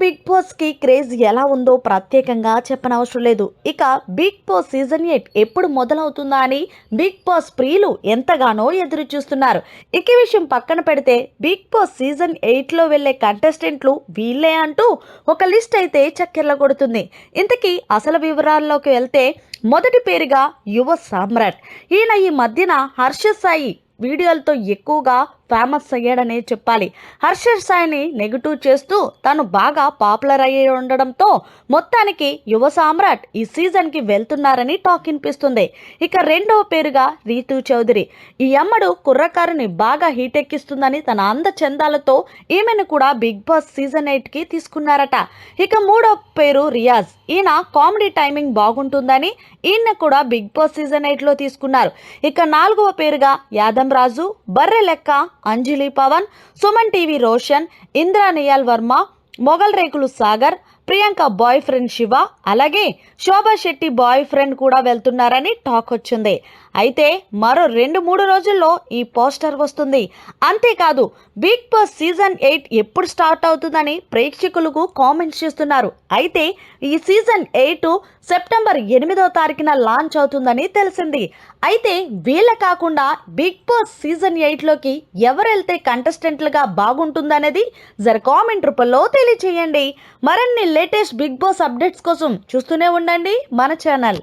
Big బాస్కి craze ఎలా ఉందో ప్రత్యేకంగా చెప్పనవసరం లేదు. ఇక బిగ్ బాస్ సీజన్ ఎయిట్ ఎప్పుడు మొదలవుతుందా అని బిగ్ బాస్ ప్రియులు ఎంతగానో ఎదురు చూస్తున్నారు ఇక విషయం పక్కన పెడితే బిగ్ బాస్ సీజన్ ఎయిట్లో వెళ్ళే కంటెస్టెంట్లు వీళ్ళే అంటూ ఒక లిస్ట్ అయితే చక్కెర్ల కొడుతుంది. ఇంతకీ అసలు వివరాల్లోకి వెళ్తే మొదటి పేరుగా యువ సామ్రాట్. ఈయన ఈ మధ్యన హర్ష సాయి వీడియోలతో ఎక్కువగా ఫేమస్ అయ్యాడనే చెప్పాలి. హర్షర్ సాయిని నెగిటివ్ చేస్తూ తను బాగా పాపులర్ అయ్యి ఉండడంతో మొత్తానికి యువ సామ్రాట్ ఈ సీజన్కి వెళ్తున్నారని టాక్ వినిపిస్తుంది. ఇక రెండవ పేరుగా రీతు చౌదరి. ఈ అమ్మడు కుర్రకారుని బాగా హీట్ ఎక్కిస్తుందని తన అందచందాలతో ఈమెను కూడా బిగ్ బాస్ సీజన్ ఎయిట్కి తీసుకున్నారట. ఇక మూడో పేరు రియాజ్. ఈయన కామెడీ టైమింగ్ బాగుంటుందని ఈయన కూడా బిగ్ బాస్ సీజన్ ఎయిట్లో తీసుకున్నారు. ఇక నాలుగవ పేరుగా యాదమ్ Raju Barrelakka Anjali Pawan Suman TV Roshan Indraneel Varma Mughal రేకులు సాగర్ ప్రియాంక బాయ్ ఫ్రెండ్ శివ అలాగే శోభా శెట్టి బాయ్ ఫ్రెండ్ కూడా వెళ్తున్నారని టాక్ వచ్చింది. అయితే మరో రెండు మూడు రోజుల్లో ఈ పోస్టర్ వస్తుంది. అంతేకాదు బిగ్ బాస్ సీజన్ ఎయిట్ ఎప్పుడు స్టార్ట్ అవుతుందని ప్రేక్షకులకు కామెంట్స్ చేస్తున్నారు. అయితే ఈ సీజన్ ఎయిట్ సెప్టెంబర్ ఎనిమిదో తారీఖున లాంచ్ అవుతుందని తెలిసింది. అయితే వీళ్ళ కాకుండా బిగ్ బాస్ సీజన్ ఎయిట్లోకి ఎవరు వెళ్తే కంటెస్టెంట్లుగా బాగుంటుందనేది జర కామెంట్ రూపంలో తెలియచేయండి. మరిన్ని లేటెస్ట్ బిగ్ బాస్ అప్డేట్స్ కోసం చూస్తూనే ఉండండి మన ఛానల్.